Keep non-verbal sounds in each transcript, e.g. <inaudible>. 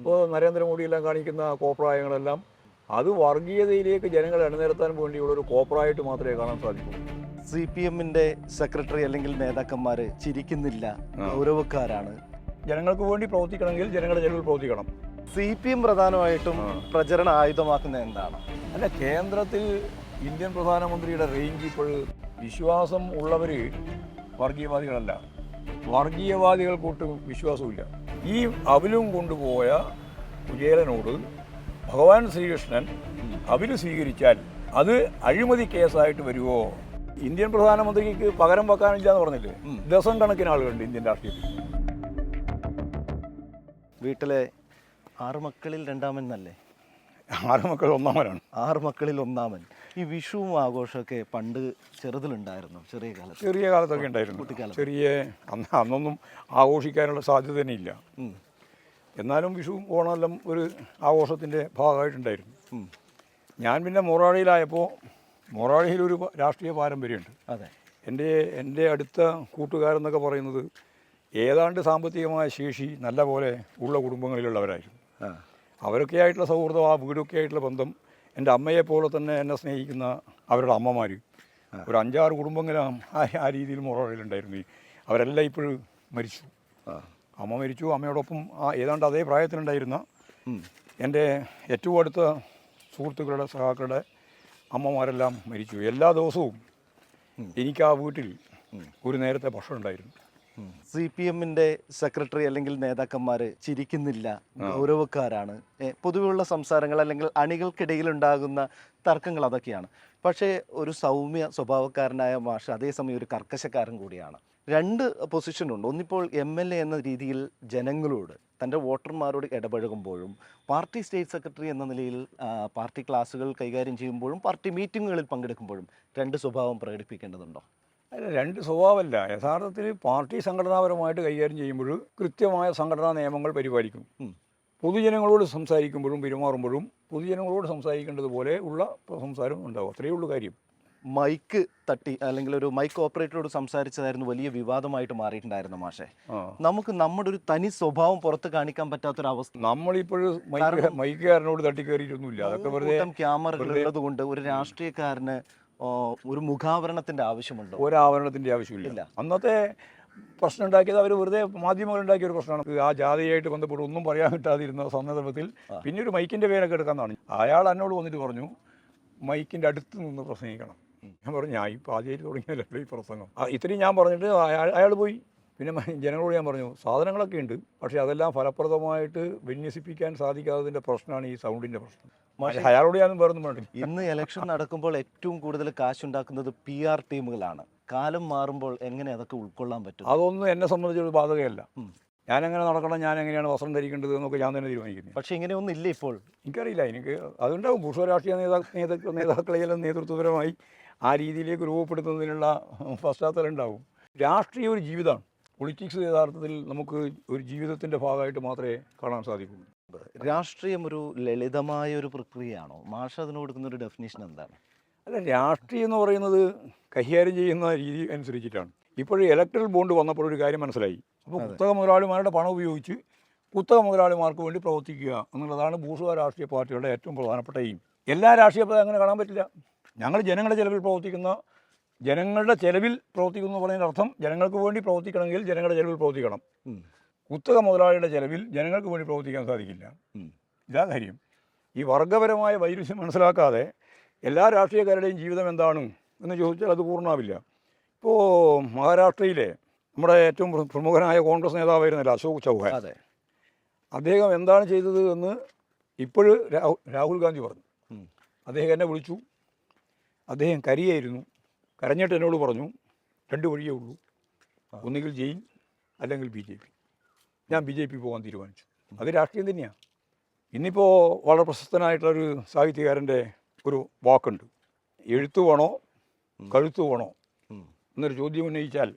ഇപ്പോൾ നരേന്ദ്രമോദിയെല്ലാം കാണിക്കുന്ന കോപ്രായങ്ങളെല്ലാം അത് വർഗീയതയിലേക്ക് ജനങ്ങളെ അണിനിരത്താൻ വേണ്ടിയുള്ള ഒരു കോപ്രായിട്ട് മാത്രമേ കാണാൻ സാധിക്കൂ. സി പി എമ്മിന്റെ സെക്രട്ടറി അല്ലെങ്കിൽ നേതാക്കന്മാർ ചിരിക്കുന്നില്ല. ഗൗരവക്കാരാണ്. ജനങ്ങൾക്ക് വേണ്ടി പ്രവർത്തിക്കണമെങ്കിൽ ജനങ്ങളുടെ ജനങ്ങൾ പ്രവർത്തിക്കണം. സി പി എം പ്രധാനമായിട്ടും പ്രചരണ ആയുധമാക്കുന്നത് എന്താണ്? അല്ല കേന്ദ്രത്തിൽ ഇന്ത്യൻ പ്രധാനമന്ത്രിയുടെ റേഞ്ച് ഇപ്പോൾ വിശ്വാസം ഉള്ളവർ വർഗീയവാദികളല്ല. വർഗീയവാദികൾക്കൊട്ടും വിശ്വാസമില്ല ഈ അവിലും കൊണ്ടുപോയ കുചേലനോട് ഭഗവാൻ ശ്രീകൃഷ്ണൻ അവർ സ്വീകരിച്ചാൽ അത് അഴിമതി കേസായിട്ട് വരുമോ ഇന്ത്യൻ പ്രധാനമന്ത്രിക്ക് പകരം വെക്കാനില്ല എന്ന് പറഞ്ഞില്ലേ ദിവസം കണക്കിന് ആളുകളുണ്ട് ഇന്ത്യൻ രാഷ്ട്രീയത്തിൽ. വീട്ടിലെ ആറ് മക്കളിൽ രണ്ടാമൻ എന്നല്ലേ ആറ് മക്കൾ ഒന്നാമനാണ്. ആറ് മക്കളിൽ ഒന്നാമൻ. ഈ വിഷുവും ആഘോഷമൊക്കെ പണ്ട് ചെറുതിലുണ്ടായിരുന്നു ചെറിയ കാലത്ത്. ചെറിയ കാലത്തൊക്കെ ഉണ്ടായിരുന്നു. ചെറിയ അന്ന് അന്നൊന്നും ആഘോഷിക്കാനുള്ള സാധ്യത തന്നെ ഇല്ല എന്നാലും വിഷുവും ഓണമെല്ലാം ഒരു ആഘോഷത്തിന്റെ ഭാഗമായിട്ടുണ്ടായിരുന്നു. ഞാൻ പിന്നെ മൊറാളിയിലായപ്പോൾ മൊറാളിയിലൊരു ഒരു രാഷ്ട്രീയ പാരമ്പര്യമുണ്ട്. അതെ. എന്റെ എന്റെ അടുത്ത കൂട്ടുകാരെന്നൊക്കെ പറയുന്നത് ഏതാണ്ട് സാമ്പത്തികമായ ശേഷി നല്ല പോലെ ഉള്ള കുടുംബങ്ങളിലുള്ളവരായിരുന്നു. അവരൊക്കെ ആയിട്ടുള്ള സൗഹൃദം ആ വീടൊക്കെ ആയിട്ടുള്ള ബന്ധം എന്റെ അമ്മയെ പോലെ തന്നെ എന്നെ സ്നേഹിക്കുന്ന അവരുടെ അമ്മമാർ ഒരു അഞ്ചാറ് കുടുംബങ്ങളും ആ ആ രീതിയിൽ മുറവിലുണ്ടായിരുന്നു അവരെല്ലാം ഇപ്പോഴും മരിച്ചു. അമ്മ മരിച്ചു. അമ്മയോടൊപ്പം ആ ഏതാണ്ട് അതേ പ്രായത്തിലുണ്ടായിരുന്ന. എന്റെ ഏറ്റവും അടുത്ത സുഹൃത്തുക്കളുടെ സഹാക്കളുടെ അമ്മമാരെല്ലാം മരിച്ചു. എല്ലാ ദിവസവും എനിക്ക് ആ വീട്ടിൽ ഒരു നേരത്തെ ഭക്ഷണം ഉണ്ടായിരുന്നു. സി പി എമ്മിന്റെ സെക്രട്ടറി അല്ലെങ്കിൽ നേതാക്കന്മാര് ചിരിക്കുന്നില്ല ഗൗരവക്കാരാണ്. പൊതുവെയുള്ള സംസാരങ്ങൾ അല്ലെങ്കിൽ അണികൾക്കിടയിൽ ഉണ്ടാകുന്ന തർക്കങ്ങൾ അതൊക്കെയാണ്. പക്ഷേ ഒരു സൗമ്യ സ്വഭാവക്കാരനായ മാഷ് അതേസമയം ഒരു കർക്കശക്കാരൻ കൂടിയാണ്. രണ്ട് പൊസിഷനുണ്ട്. ഒന്നിപ്പോൾ എം എൽ എ എന്ന രീതിയിൽ ജനങ്ങളോട് തന്റെ വോട്ടർമാരോട് ഇടപഴകുമ്പോഴും പാർട്ടി സ്റ്റേറ്റ് സെക്രട്ടറി എന്ന നിലയിൽ പാർട്ടി ക്ലാസുകൾ കൈകാര്യം ചെയ്യുമ്പോഴും പാർട്ടി മീറ്റിങ്ങുകളിൽ പങ്കെടുക്കുമ്പോഴും രണ്ട് സ്വഭാവം പ്രകടിപ്പിക്കേണ്ടതുണ്ടോ? അല്ല രണ്ട് സ്വഭാവമല്ല. യഥാർത്ഥത്തിൽ പാർട്ടി സംഘടനാപരമായിട്ട് കൈകാര്യം ചെയ്യുമ്പോൾ കൃത്യമായ സംഘടനാ നിയമങ്ങൾ പരിപാലിക്കും. പൊതുജനങ്ങളോട് സംസാരിക്കുമ്പോഴും പെരുമാറുമ്പോഴും പൊതുജനങ്ങളോട് സംസാരിക്കേണ്ടതുപോലെ ഉള്ള സംസാരം ഉണ്ടാവും. അത്രയേ ഉള്ളൂ കാര്യം. മൈക്ക് തട്ടി അല്ലെങ്കിൽ ഒരു മൈക്ക് ഓപ്പറേറ്ററോട് സംസാരിച്ചതായിരുന്നു വലിയ വിവാദമായിട്ട് മാറിയിട്ടുണ്ടായിരുന്നു മാഷെ. നമുക്ക് നമ്മുടെ ഒരു തനി സ്വഭാവം പുറത്ത് കാണിക്കാൻ പറ്റാത്തൊരവസ്ഥ. നമ്മളിപ്പോഴും മൈക്ക് മൈക്കുകാരനോട് തട്ടിക്കേറിയിട്ടൊന്നുമില്ല. അതൊക്കെ ക്യാമറകൾ ഉള്ളത് കൊണ്ട് ഒരു രാഷ്ട്രീയക്കാരന് ഒരു മുഖാവരണത്തിന്റെ ആവശ്യമുണ്ടോ? ഒരാവരണത്തിന്റെ ആവശ്യമില്ല. അന്നത്തെ പ്രശ്നം ഉണ്ടാക്കിയത് അവർ വെറുതെ മാധ്യമങ്ങൾ ഉണ്ടാക്കിയ ഒരു പ്രശ്നമാണ്. ആ ജാതിയായിട്ട് ബന്ധപ്പെട്ട് ഒന്നും പറയാൻ കിട്ടാതിരുന്ന സന്ദർഭത്തിൽ പിന്നെ ഒരു മൈക്കിന്റെ പേരൊക്കെ എടുക്കാമെന്നാണ് അയാൾ എന്നോട് വന്നിട്ട് പറഞ്ഞു മൈക്കിന്റെ അടുത്ത് നിന്ന് പ്രസംഗിക്കണം. ഞാൻ പറഞ്ഞു ഞാൻ ഇപ്പോൾ ആദ്യമായിട്ട് തുടങ്ങിയല്ലോ ഈ പ്രസംഗം? ഇത്രയും ഞാൻ പറഞ്ഞിട്ട് അയാൾ അയാൾ പോയി. പിന്നെ ജനങ്ങളോട് ഞാൻ പറഞ്ഞു സാധനങ്ങളൊക്കെ ഉണ്ട് പക്ഷേ അതെല്ലാം ഫലപ്രദമായിട്ട് വിന്യസിപ്പിക്കാൻ സാധിക്കാത്തതിന്റെ പ്രശ്നമാണ് ഈ സൗണ്ടിന്റെ പ്രശ്നം. അയാളോട് ഞാനും വേറൊന്നും പറഞ്ഞില്ല <laughs> ഇന്ന് ഇലക്ഷൻ നടക്കുമ്പോൾ ഏറ്റവും കൂടുതൽ കാശുണ്ടാക്കുന്നത് പി ആർ ടീമുകളാണ്. കാലം മാറുമ്പോൾ എങ്ങനെ അതൊക്കെ ഉൾക്കൊള്ളാൻ പറ്റും? അതൊന്നും എന്നെ സംബന്ധിച്ചൊരു ബാധകയല്ല. ഞാനെങ്ങനെ ഞാൻ എങ്ങനെ നടക്കണം ഞാൻ എങ്ങനെയാണ് വസ്ത്രം ധരിക്കേണ്ടത് എന്നൊക്കെ ഞാൻ തന്നെ തീരുമാനിക്കുന്നത് പക്ഷേ ഇങ്ങനെയൊന്നും ഇല്ല ഇപ്പോൾ. എനിക്കറിയില്ല എനിക്ക് അതുണ്ടാവും. ഭൂഷ രാഷ്ട്രീയ നേതാ നേതാക്കൾ നേതാക്കളെയെല്ലാം നേതൃത്വപരമായി ആ രീതിയിലേക്ക് രൂപപ്പെടുത്തുന്നതിനുള്ള പശ്ചാത്തലം ഉണ്ടാവും. രാഷ്ട്രീയ ഒരു ജീവിതമാണ്. പൊളിറ്റിക്സ് യഥാർത്ഥത്തിൽ നമുക്ക് ഒരു ജീവിതത്തിന്റെ ഭാഗമായിട്ട് മാത്രമേ കാണാൻ സാധിക്കുള്ളൂ രാഷ്ട്രീയം ഒരു ലളിതമായ ഒരു പ്രക്രിയയാണോ? മാഷ അതിന് കൊടുക്കുന്ന ഒരു ഡെഫിനേഷൻ എന്താണ്? അല്ല രാഷ്ട്രീയം എന്ന് പറയുന്നത് കൈകാര്യം ചെയ്യുന്ന രീതി അനുസരിച്ചിട്ടാണ്. ഇപ്പോഴും ഇലക്ട്രൽ ബോണ്ട് വന്നപ്പോൾ ഒരു കാര്യം മനസ്സിലായി. അപ്പോൾ കുത്തക മുതലാളിമാരുടെ പണം ഉപയോഗിച്ച് കുത്തക മുതലാളിമാർക്ക് വേണ്ടി പ്രവർത്തിക്കുക എന്നുള്ളതാണ് ഭൂഷ രാഷ്ട്രീയ പാർട്ടികളുടെ ഏറ്റവും പ്രധാനപ്പെട്ട എയിം എല്ലാ രാഷ്ട്രീയ അങ്ങനെ കാണാൻ പറ്റില്ല. ഞങ്ങൾ ജനങ്ങളുടെ ചിലവിൽ പ്രവർത്തിക്കുന്ന ജനങ്ങളുടെ ചെലവിൽ പ്രവർത്തിക്കുന്നു എന്ന് പറയുന്നതിന്റെ അർത്ഥം ജനങ്ങൾക്ക് വേണ്ടി പ്രവർത്തിക്കണമെങ്കിൽ ജനങ്ങളുടെ ചെലവിൽ പ്രവർത്തിക്കണം. കുത്തക മുതലാളിയുടെ ചെലവിൽ ജനങ്ങൾക്ക് വേണ്ടി പ്രവർത്തിക്കാൻ സാധിക്കില്ല. ഇതാ കാര്യം. ഈ വർഗപരമായ വൈരുദ്ധ്യം മനസ്സിലാക്കാതെ എല്ലാ രാഷ്ട്രീയക്കാരുടെയും ജീവിതം എന്താണ് എന്ന് ചോദിച്ചാൽ അത് പൂർണമാവില്ല. ഇപ്പോൾ മഹാരാഷ്ട്രയിലെ നമ്മുടെ ഏറ്റവും പ്രമുഖനായ കോൺഗ്രസ് നേതാവായിരുന്നല്ലോ അശോക് ചൗഹാൻ. അതെ. അദ്ദേഹം എന്താണ് ചെയ്തത് എന്ന് ഇപ്പോഴും രാഹുൽ ഗാന്ധി പറഞ്ഞു. അദ്ദേഹം എന്നെ വിളിച്ചു. അദ്ദേഹം കരിയായിരുന്നു. കരഞ്ഞിട്ട് എന്നോട് പറഞ്ഞു രണ്ട് വഴിയേ ഉള്ളൂ. ഒന്നുകിൽ ജയിൽ അല്ലെങ്കിൽ ബി ജെ പി. ഞാൻ ബി ജെ പി പോകാൻ തീരുമാനിച്ചു. അത് രാഷ്ട്രീയം തന്നെയാണ് ഇന്നിപ്പോൾ വളരെ പ്രശസ്തനായിട്ടുള്ളൊരു സാഹിത്യകാരന്റെ ഒരു വാക്കുണ്ട്. എഴുത്തു വേണോ കഴുത്തു വേണോ. എന്നൊരു ചോദ്യം ഉന്നയിച്ചാൽ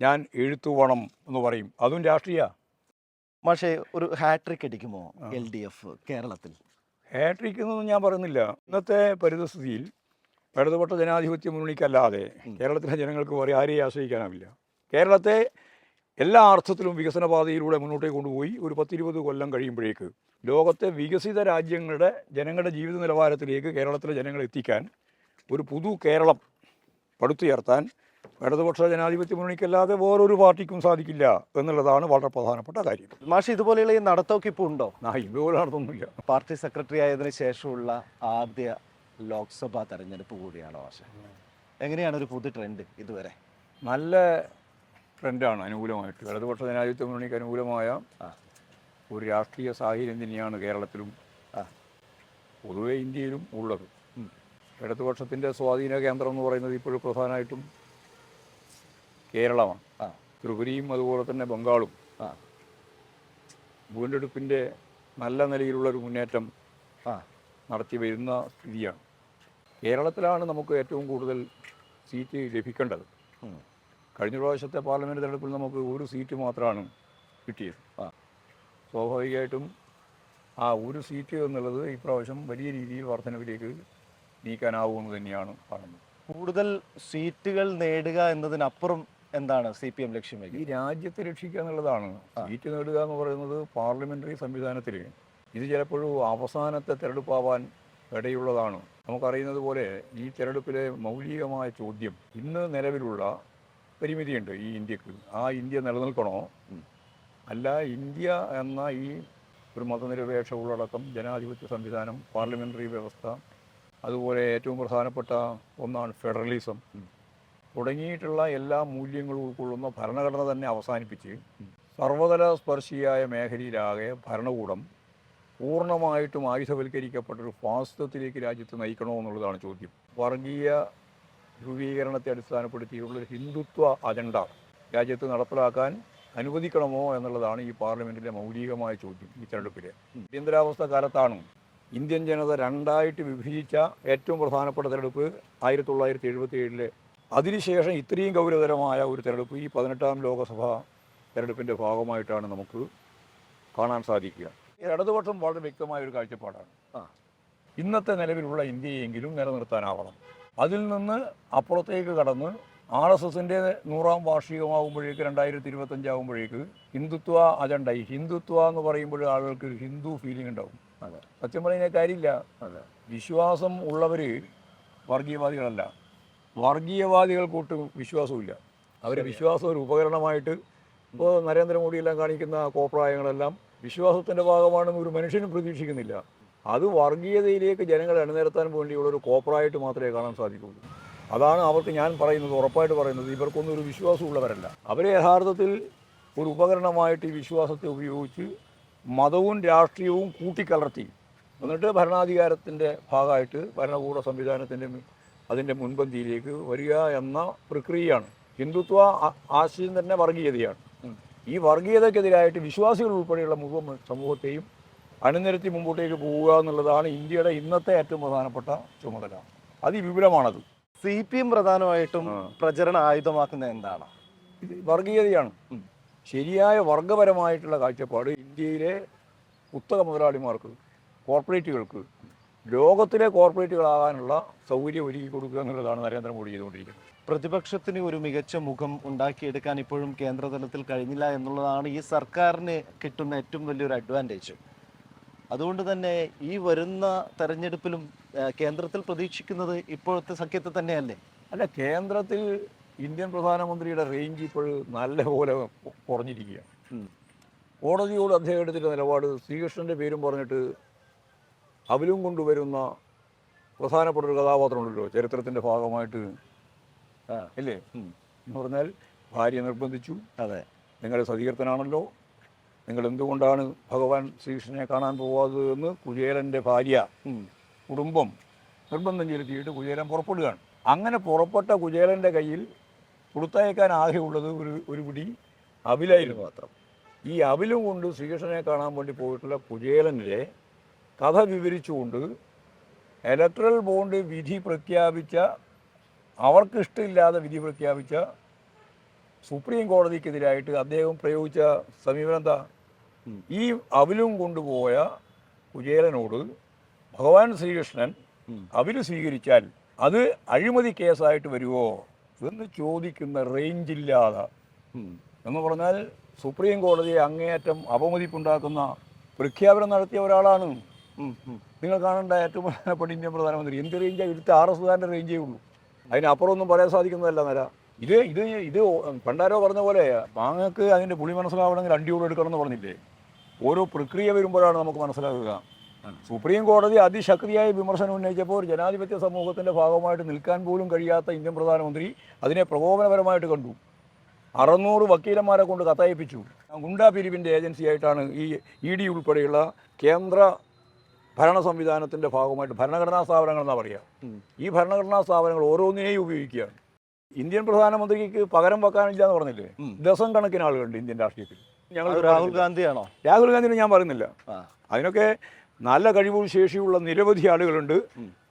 ഞാൻ എഴുത്തു വേണം എന്ന് പറയും. അതും രാഷ്ട്രീയ. പക്ഷേ ഒരു ഹാട്രിക് അടിക്കുമോ എൽ ഡി എഫ് കേരളത്തിൽ? ഹാട്രിക് എന്നൊന്നും ഞാൻ പറയുന്നില്ല. ഇന്നത്തെ പരിതസ്ഥിതിയിൽ ഇടതുപെട്ട ജനാധിപത്യ മുന്നണിക്കല്ലാതെ കേരളത്തിലെ ജനങ്ങൾക്ക് വേറെ ആരെയും ആശ്രയിക്കാനാവില്ല. കേരളത്തെ എല്ലാ അർത്ഥത്തിലും വികസന പാതയിലൂടെ മുന്നോട്ടേക്ക് കൊണ്ടുപോയി ഒരു പത്തിരുപത് കൊല്ലം കഴിയുമ്പോഴേക്ക് ലോകത്തെ വികസിത രാജ്യങ്ങളുടെ ജനങ്ങളുടെ ജീവിത നിലവാരത്തിലേക്ക് കേരളത്തിലെ ജനങ്ങളെ എത്തിക്കാൻ ഒരു പുതു കേരളം പടുത്തുയർത്താൻ ഇടതുപക്ഷ ജനാധിപത്യ മുന്നണിക്കല്ലാതെ വേറൊരു പാർട്ടിക്കും സാധിക്കില്ല എന്നുള്ളതാണ് വളരെ പ്രധാനപ്പെട്ട കാര്യം. മാഷ് ഇതുപോലെയുള്ള ഈ നടത്തോക്കിപ്പോൾ ഉണ്ടോ? ആ ഇതുപോലെ നടത്തൊന്നുമില്ല പാർട്ടി സെക്രട്ടറി ആയതിനു ശേഷമുള്ള ആദ്യ ലോക്സഭാ തെരഞ്ഞെടുപ്പ് കൂടിയാണ് പക്ഷേ എങ്ങനെയാണ് ഒരു പുതു ട്രെൻഡ് ഇതുവരെ? നല്ല ട്രെൻഡാണ് അനുകൂലമായിട്ട്. ഇടതുപക്ഷ ജനാധിപത്യ മുന്നണിക്ക് അനുകൂലമായ ഒരു രാഷ്ട്രീയ സാഹചര്യം തന്നെയാണ് കേരളത്തിലും. പൊതുവെ ഇന്ത്യയിലും ഉള്ളത്. ഇടതുപക്ഷത്തിന്റെ സ്വാധീന കേന്ദ്രം എന്ന് പറയുന്നത് ഇപ്പോഴും പ്രധാനമായിട്ടും കേരളമാണ്. ത്രിപുരയും അതുപോലെ തന്നെ ബംഗാളും വീണ്ടെടുപ്പിന്റെ നല്ല നിലയിലുള്ളൊരു മുന്നേറ്റം നടത്തി വരുന്ന സ്ഥിതിയാണ്. കേരളത്തിലാണ് നമുക്ക് ഏറ്റവും കൂടുതൽ സീറ്റ് ലഭിക്കേണ്ടത്. കഴിഞ്ഞ പ്രാവശ്യത്തെ പാർലമെന്റ് തെരഞ്ഞെടുപ്പിൽ നമുക്ക് ഒരു സീറ്റ് മാത്രമാണ് കിട്ടിയത്. ആ. സ്വാഭാവികമായിട്ടും ആ ഒരു സീറ്റ് എന്നുള്ളത് ഇപ്രാവശ്യം വലിയ രീതിയിൽ വർധനവിലേക്ക് നീക്കാനാവുമെന്ന് തന്നെയാണ് പറയുന്നത് കൂടുതൽ സീറ്റുകൾ നേടുക എന്നതിനപ്പുറം എന്താണ് സി പി എം ലക്ഷ്യം ഈ രാജ്യത്തെ രക്ഷിക്കുക എന്നുള്ളതാണ്. സീറ്റ് നേടുക എന്ന് പറയുന്നത് പാർലമെന്ററി സംവിധാനത്തിൽ ഇത് ചിലപ്പോഴും അവസാനത്തെ തെരഞ്ഞെടുപ്പാവാൻ ഇടയുള്ളതാണ്. നമുക്കറിയുന്നത് പോലെ ഈ തെരഞ്ഞെടുപ്പിലെ മൗലികമായ ചോദ്യം ഇന്ന് നിലവിലുള്ള പരിമിതിയുണ്ട് ഈ ഇന്ത്യയ്ക്ക്. ആ ഇന്ത്യ നിലനിൽക്കണോ? അല്ല ഇന്ത്യ എന്ന ഈ ഒരു മതനിരപേക്ഷ ഉള്ളടക്കം ജനാധിപത്യ സംവിധാനം പാർലമെന്ററി വ്യവസ്ഥ അതുപോലെ ഏറ്റവും പ്രധാനപ്പെട്ട ഒന്നാണ് ഫെഡറലിസം. തുടങ്ങിയിട്ടുള്ള എല്ലാ മൂല്യങ്ങളും ഉൾക്കൊള്ളുന്ന ഭരണഘടന തന്നെ അവസാനിപ്പിച്ച് സർവതല സ്പർശിയായ മേഖലയിലാകെ ഭരണകൂടം പൂർണമായിട്ടും ആയുധവൽക്കരിക്കപ്പെട്ടൊരു ഫാസ്തത്തിലേക്ക് രാജ്യത്ത് നയിക്കണോ എന്നുള്ളതാണ് ചോദ്യം. വർഗീയ ധ്രുവീകരണത്തെ അടിസ്ഥാനപ്പെടുത്തിയുള്ള ഒരു ഹിന്ദുത്വ അജണ്ട രാജ്യത്ത് നടപ്പിലാക്കാൻ അനുവദിക്കണമോ എന്നുള്ളതാണ് ഈ പാർലമെന്റിലെ മൗലികമായ ചോദ്യം ഈ തെരഞ്ഞെടുപ്പിലെ. അടിയന്തരാവസ്ഥ കാലത്താണ് ഇന്ത്യൻ ജനത രണ്ടായിട്ട് വിഭജിച്ച ഏറ്റവും പ്രധാനപ്പെട്ട തെരഞ്ഞെടുപ്പ് ആയിരത്തി തൊള്ളായിരത്തി എഴുപത്തി ഏഴിലെ അതിനുശേഷം ഇത്രയും ഗൗരവതരമായ ഒരു തെരഞ്ഞെടുപ്പ് ഈ പതിനെട്ടാം ലോകസഭ തെരഞ്ഞെടുപ്പിന്റെ ഭാഗമായിട്ടാണ് നമുക്ക് കാണാൻ സാധിക്കുക. ഇടതുപക്ഷം വളരെ വ്യക്തമായ ഒരു കാഴ്ചപ്പാടാണ്. ഇന്നത്തെ നിലവിലുള്ള ഇന്ത്യയെങ്കിലും നിലനിർത്താനാവണം. അതിൽ നിന്ന് അപ്പുറത്തേക്ക് കടന്ന് ആർ എസ് എസിന്റെ നൂറാം വാർഷികമാകുമ്പോഴേക്ക് രണ്ടായിരത്തി ഇരുപത്തഞ്ചാകുമ്പോഴേക്ക് ഹിന്ദുത്വ അജണ്ട ഈ ഹിന്ദുത്വ എന്ന് പറയുമ്പോൾ ആളുകൾക്ക് ഒരു ഹിന്ദു ഫീലിംഗ് ഉണ്ടാവും. സത്യം പറയുന്ന കാര്യമില്ല. വിശ്വാസം ഉള്ളവർ വർഗീയവാദികളല്ല. വർഗീയവാദികൾ വർഗീയവാദികൾക്കൊട്ട് വിശ്വാസമില്ല അവർ വിശ്വാസം ഒരു ഉപകരണമായിട്ട് ഇപ്പോൾ നരേന്ദ്രമോദിയെല്ലാം കാണിക്കുന്ന കോപ്രായങ്ങളെല്ലാം വിശ്വാസത്തിന്റെ ഭാഗമാണെന്ന് ഒരു മനുഷ്യനും പ്രതീക്ഷിക്കുന്നില്ല. അത് വർഗീയതയിലേക്ക് ജനങ്ങളെ അണിനിരത്താൻ വേണ്ടിയുള്ള ഒരു കോപ്പറായിട്ട് മാത്രമേ കാണാൻ സാധിക്കുള്ളൂ. അതാണ് അവർക്ക് ഞാൻ പറയുന്നത് ഉറപ്പായിട്ട് പറയുന്നത്. ഇവർക്കൊന്നും ഒരു വിശ്വാസമുള്ളവരല്ല. അവർ യഥാർത്ഥത്തിൽ ഒരു ഉപകരണമായിട്ട് ഈ വിശ്വാസത്തെ ഉപയോഗിച്ച് മതവും രാഷ്ട്രീയവും കൂട്ടിക്കലർത്തി. എന്നിട്ട് ഭരണാധികാരത്തിന്റെ ഭാഗമായിട്ട് ഭരണകൂട സംവിധാനത്തിന്റെ അതിന്റെ മുൻപന്തിയിലേക്ക് വരിക എന്ന പ്രക്രിയയാണ്. ഹിന്ദുത്വ ആശയം തന്നെ വർഗീയതയാണ്. ഈ വർഗീയതയ്ക്കെതിരായിട്ട് വിശ്വാസികൾ ഉൾപ്പെടെയുള്ള മുഴുവൻ സമൂഹത്തെയും അണിനിരത്തി മുമ്പോട്ടേക്ക് പോവുക എന്നുള്ളതാണ് ഇന്ത്യയുടെ ഇന്നത്തെ ഏറ്റവും പ്രധാനപ്പെട്ട ചുമതല. അതിവിപുലമാണത്. സി പി എം പ്രധാനമായിട്ടും. പ്രചരണ ആയുധമാക്കുന്നത് എന്താണ്? ഇത് വർഗീയതയാണ്. ശരിയായ വർഗപരമായിട്ടുള്ള കാഴ്ചപ്പാട് ഇന്ത്യയിലെ കുത്തക മുതലാളിമാർക്ക് കോർപ്പറേറ്റുകൾക്ക് ലോകത്തിലെ കോർപ്പറേറ്റുകളാകാനുള്ള സൗകര്യം ഒരുക്കി കൊടുക്കുക എന്നുള്ളതാണ് നരേന്ദ്രമോദി ചെയ്തുകൊണ്ടിരിക്കുന്നത്. പ്രതിപക്ഷത്തിന് ഒരു മികച്ച മുഖം ഉണ്ടാക്കിയെടുക്കാൻ ഇപ്പോഴും കേന്ദ്രതലത്തിൽ കഴിഞ്ഞില്ല എന്നുള്ളതാണ് ഈ സർക്കാരിന് കിട്ടുന്ന ഏറ്റവും വലിയൊരു അഡ്വാന്റേജ് അതുകൊണ്ട് തന്നെ ഈ വരുന്ന തെരഞ്ഞെടുപ്പിലും കേന്ദ്രത്തിൽ പ്രതീക്ഷിക്കുന്നത് ഇപ്പോഴത്തെ സഖ്യത്തെ തന്നെയല്ലേ? അല്ല കേന്ദ്രത്തിൽ ഇന്ത്യൻ പ്രധാനമന്ത്രിയുടെ റേഞ്ച് ഇപ്പോൾ നല്ലപോലെ കുറഞ്ഞിരിക്കുകയാണ്. കോടതിയോട് അദ്ദേഹം എടുത്തിട്ട് നിലപാട് ശ്രീകൃഷ്ണന്റെ പേരും പറഞ്ഞിട്ട് അവലും കൊണ്ടുവരുന്ന പ്രധാനപ്പെട്ട ഒരു കഥാപാത്രമുണ്ടല്ലോ ചരിത്രത്തിന്റെ ഭാഗമായിട്ട് അല്ലേ? എന്ന് പറഞ്ഞാൽ ഭാര്യ നിർബന്ധിച്ചു. അതെ. നിങ്ങളുടെ സതീർത്ഥനാണല്ലോ നിങ്ങൾ എന്തുകൊണ്ടാണ് ഭഗവാൻ ശ്രീകൃഷ്ണനെ കാണാൻ പോവാത്തത് എന്ന് കുചേലന്റെ ഭാര്യ കുടുംബം നിർബന്ധം ചെലുത്തിയിട്ട് കുചേലൻ പുറപ്പെടുകയാണ്. അങ്ങനെ പുറപ്പെട്ട കുചേലന്റെ കയ്യിൽ കൊടുത്തയക്കാൻ ആകെയുള്ളത് ഒരു ഒരു പിടി അവിലായിരുന്നു. മാത്രം ഈ അവിലും കൊണ്ട് ശ്രീകൃഷ്ണനെ കാണാൻ വേണ്ടി പോയിട്ടുള്ള കുചേലന്റെ കഥ വിവരിച്ചുകൊണ്ട് ഇലക്ട്രൽ ബോണ്ട് വിധി പ്രഖ്യാപിച്ച അവർക്ക് ഇഷ്ടമില്ലാതെ വിധി പ്രഖ്യാപിച്ച സുപ്രീം കോടതിക്കെതിരായിട്ട് അദ്ദേഹം പ്രയോഗിച്ച സമീപനം എന്താ? ഈ അവിലും കൊണ്ടുപോയ കുചേലനോട് ഭഗവാൻ ശ്രീകൃഷ്ണൻ. അവിൽ സ്വീകരിച്ചാൽ അത് അഴിമതി കേസായിട്ട് വരുമോ എന്ന് ചോദിക്കുന്ന റേഞ്ചില്ലാതെ. എന്ന് പറഞ്ഞാൽ സുപ്രീം കോടതിയെ അങ്ങേയറ്റം അപമതിപ്പുണ്ടാക്കുന്ന പ്രഖ്യാപനം നടത്തിയ ഒരാളാണ്. നിങ്ങൾ കാണേണ്ട ഏറ്റവും പ്രധാനപ്പെട്ട ഇന്ത്യൻ പ്രധാനമന്ത്രി. എന്ത് റേഞ്ചാണ് ഇവിടുത്തെ ആർ എസ് കാരന്റെ റേഞ്ചേ ഉള്ളൂ. അതിനപ്പുറം ഒന്നും പറയാൻ സാധിക്കുന്നതല്ല നില. ഇത് ഇത് ഇത് പണ്ടാരോ പറഞ്ഞ പോലെ മാങ്ങക്ക് അതിന്റെ പുളി മനസ്സിലാവണമെങ്കിൽ അണ്ടിയോട് എടുക്കണം എന്ന് പറഞ്ഞില്ലേ? ഓരോ പ്രക്രിയ വരുമ്പോഴാണ് നമുക്ക് മനസ്സിലാക്കുക സുപ്രീം കോടതി അതിശക്തിയായ വിമർശനം ഉന്നയിച്ചപ്പോൾ ഒരു ജനാധിപത്യ സമൂഹത്തിന്റെ ഭാഗമായിട്ട് നിൽക്കാൻ പോലും കഴിയാത്ത ഇന്ത്യൻ പ്രധാനമന്ത്രി അതിനെ പ്രകോപനപരമായിട്ട് കണ്ടു. അറുന്നൂറ് വക്കീലന്മാരെ കൊണ്ട് കത്തയപ്പിച്ചു. ഗുണ്ടാ പിരിവിന്റെ ഏജൻസിയായിട്ടാണ് ഈ ഇ ഡി ഉൾപ്പെടെയുള്ള കേന്ദ്ര ഭരണ സംവിധാനത്തിന്റെ ഭാഗമായിട്ട് ഭരണഘടനാ സ്ഥാപനങ്ങൾ എന്നാ പറയുക. ഈ ഭരണഘടനാ സ്ഥാപനങ്ങൾ ഓരോന്നിനെയും ഉപയോഗിക്കുകയാണ്. ഇന്ത്യൻ പ്രധാനമന്ത്രിക്ക് പകരം വെക്കാനില്ല എന്ന് പറഞ്ഞില്ലേ ദിവസം കണക്കിന് ആളുകളുണ്ട് ഇന്ത്യൻ രാഷ്ട്രീയത്തിൽ. ഞങ്ങൾ രാഹുൽ ഗാന്ധിയാണോ? രാഹുൽ ഗാന്ധിനെ ഞാൻ പറയുന്നില്ല. അതിനൊക്കെ നല്ല കഴിവും ശേഷിയുള്ള നിരവധി ആളുകളുണ്ട്.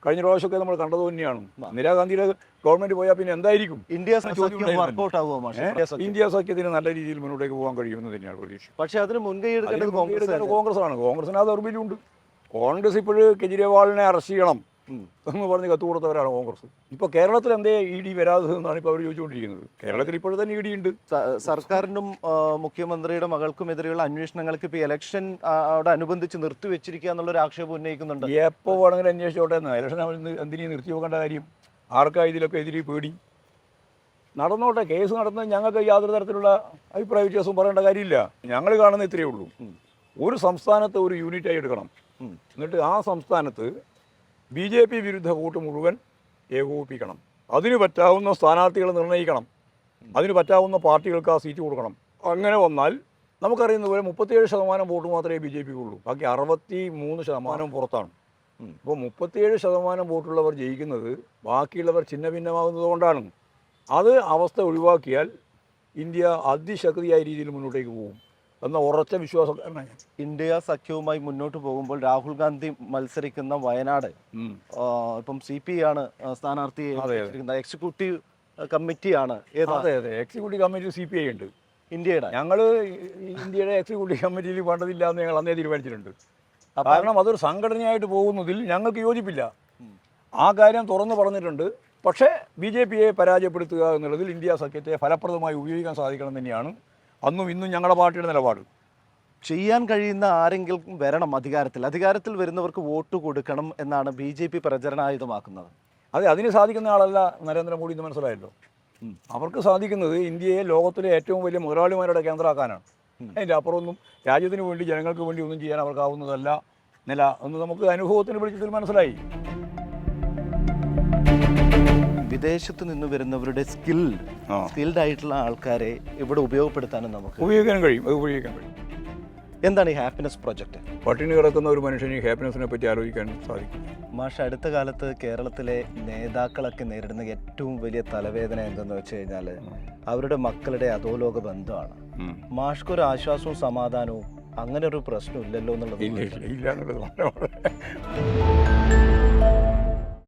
കഴിഞ്ഞ പ്രാവശ്യമൊക്കെ നമ്മൾ കണ്ടത് തന്നെയാണ്. ഇന്ദിരാഗാന്ധിയുടെ ഗവൺമെന്റ് പോയാൽ പിന്നെ എന്തായിരിക്കും? ഇന്ത്യ ഇന്ത്യ സഖ്യം. ഇന്ത്യ സഖ്യത്തിന് നല്ല രീതിയിൽ മുന്നോട്ടേക്ക് പോകാൻ കഴിയുമെന്ന് തന്നെയാണ് പ്രതീക്ഷ പക്ഷേ അതിന് മുൻകൈ കോൺഗ്രസ് കോൺഗ്രസ് ആണ് കോൺഗ്രസിന് ആ ദൗർബല്യമുണ്ട്. കോൺഗ്രസ് ഇപ്പോഴും കെജ്രിവാളിനെ അറസ്റ്റ് ചെയ്യണം. എന്ന് പറഞ്ഞ് കത്ത് കൊടുത്തവരാണ് കോൺഗ്രസ്. ഇപ്പോൾ കേരളത്തിൽ എന്തേ ഇ ഡി വരാത്തത് എന്നാണ് ഇപ്പോൾ അവർ ചോദിച്ചുകൊണ്ടിരിക്കുന്നത്. കേരളത്തിൽ ഇപ്പോഴും തന്നെ ഇ ഡി ഉണ്ട്. സർക്കാരിനും മുഖ്യമന്ത്രിയുടെ മകൾക്കുമെതിരെയുള്ള അന്വേഷണങ്ങൾക്ക് ഇപ്പോൾ ഇലക്ഷൻ അവിടെ അനുബന്ധിച്ച് നിർത്തിവെച്ചിരിക്കുക എന്നുള്ള ഒരു ആക്ഷേപം ഉന്നയിക്കുന്നുണ്ട്. എപ്പോൾ വേണമെങ്കിലും അന്വേഷിച്ചോട്ടെ എന്ന്. ഇലക്ഷൻ എന്തിനീ നിർത്തി വെക്കേണ്ട കാര്യം? ആർക്കാ ഇതിലൊക്കെ എതിരെ പേടി? നടന്നോട്ടെ. കേസ് നടന്നത് ഞങ്ങൾക്ക് യാതൊരു തരത്തിലുള്ള അഭിപ്രായ വ്യത്യാസവും പറയേണ്ട കാര്യമില്ല. ഞങ്ങൾ കാണുന്ന ഇത്രയേ ഉള്ളൂ. ഒരു സംസ്ഥാനത്ത് ഒരു യൂണിറ്റായി എടുക്കണം. എന്നിട്ട് ആ സംസ്ഥാനത്ത് ബി ജെ പി വിരുദ്ധ വോട്ട് മുഴുവൻ ഏകോപിപ്പിക്കണം. അതിന് പറ്റാവുന്ന സ്ഥാനാർത്ഥികളെ നിർണയിക്കണം അതിന് പറ്റാവുന്ന പാർട്ടികൾക്ക് ആ സീറ്റ് കൊടുക്കണം. അങ്ങനെ വന്നാൽ നമുക്കറിയുന്ന പോലെ മുപ്പത്തിയേഴ് ശതമാനം വോട്ട് മാത്രമേ ബി ജെ പിക്കുള്ളൂ. ബാക്കി അറുപത്തി മൂന്ന് ശതമാനം പുറത്താണ്. അപ്പോൾ മുപ്പത്തിയേഴ് ശതമാനം വോട്ടുള്ളവർ ജയിക്കുന്നത് ബാക്കിയുള്ളവർ ഛിന്ന ഭിന്നമാകുന്നത് കൊണ്ടാണ്. അത് അവസ്ഥ ഒഴിവാക്കിയാൽ ഇന്ത്യ അതിശക്തിയായ രീതിയിൽ മുന്നോട്ടേക്ക് പോകും. എന്ന ഉറച്ച വിശ്വാസം. ഞാൻ. ഇന്ത്യ സഖ്യവുമായി മുന്നോട്ട് പോകുമ്പോൾ രാഹുൽ ഗാന്ധി മത്സരിക്കുന്ന വയനാട് ഇപ്പം സി പി ആണ് സ്ഥാനാർത്ഥി സ്ഥാനാർത്ഥിയെ. എക്സിക്യൂട്ടീവ് കമ്മിറ്റിയാണ് അതെ executive committee C P I ഉണ്ട്. ഇന്ത്യയുടെ? ഞങ്ങൾ ഇന്ത്യയുടെ എക്സിക്യൂട്ടീവ് കമ്മിറ്റിയിൽ വേണ്ടതില്ല എന്ന് ഞങ്ങൾ അന്നേ തീരുമാനിച്ചിട്ടുണ്ട്. കാരണം അതൊരു സംഘടനയായിട്ട് പോകുന്നതിൽ ഞങ്ങൾക്ക് യോജിപ്പില്ല. ആ കാര്യം തുറന്നു പറഞ്ഞിട്ടുണ്ട്. പക്ഷേ ബി ജെ പിയെ പരാജയപ്പെടുത്തുക എന്നുള്ളതിൽ ഇന്ത്യ സഖ്യത്തെ ഫലപ്രദമായി ഉപയോഗിക്കാൻ സാധിക്കണം തന്നെയാണ് അന്നും ഇന്നും ഞങ്ങളുടെ പാർട്ടിയുടെ നിലപാട്. ചെയ്യാൻ കഴിയുന്ന ആരെങ്കിലും വരണം അധികാരത്തിൽ. അധികാരത്തിൽ വരുന്നവർക്ക് വോട്ട് കൊടുക്കണം എന്നാണ് ബി ജെ പി പ്രചരണായുധമാക്കുന്നത്. അതെ അതിന് സാധിക്കുന്ന ആളല്ല നരേന്ദ്രമോദി എന്ന് മനസ്സിലായല്ലോ. അവർക്ക് സാധിക്കുന്നത് ഇന്ത്യയെ ലോകത്തിലെ ഏറ്റവും വലിയ മുതലാളിമാരുടെ കേന്ദ്രമാക്കാനാണ്. അതിന്റെ അപ്പുറമൊന്നും രാജ്യത്തിന് വേണ്ടി ജനങ്ങൾക്ക് വേണ്ടി ഒന്നും ചെയ്യാൻ അവർക്കാവുന്നതല്ല നില എന്ന് നമുക്ക് അനുഭവത്തിന് വെളിച്ചത്തിൽ മനസ്സിലായി. വിദേശത്ത് നിന്ന് വരുന്നവരുടെ സ്കിൽ സ്കിൽഡ് ആയിട്ടുള്ള ആൾക്കാരെ ഇവിടെ ഉപയോഗപ്പെടുത്താനും നമുക്ക് ഉപയോഗിക്കാൻ കഴിയും അത് ഉപയോഗിക്കാൻ കഴിയും. എന്താണ് ഈ ഹാപ്പിനെസ് പ്രൊജക്റ്റ് പട്ടിണി കിടക്കുന്ന ഒരു മനുഷ്യന് ഈ ഹാപ്പിനെസിനെ പറ്റി ആലോചിക്കാൻ സാധിക്കും. മാഷ അടുത്ത കാലത്ത് കേരളത്തിലെ നേതാക്കളൊക്കെ നേരിടുന്ന ഏറ്റവും വലിയ തലവേദന എന്തെന്ന് വെച്ച് കഴിഞ്ഞാൽ അവരുടെ മക്കളുടെ അധോലോക ബന്ധമാണ്. ഉം. മാഷ്ക്കൊരു ആശ്വാസവും സമാധാനവും അങ്ങനെ ഒരു പ്രശ്നം ഇല്ലല്ലോ എന്നുള്ളത് ഇല്ല എന്നുള്ളത്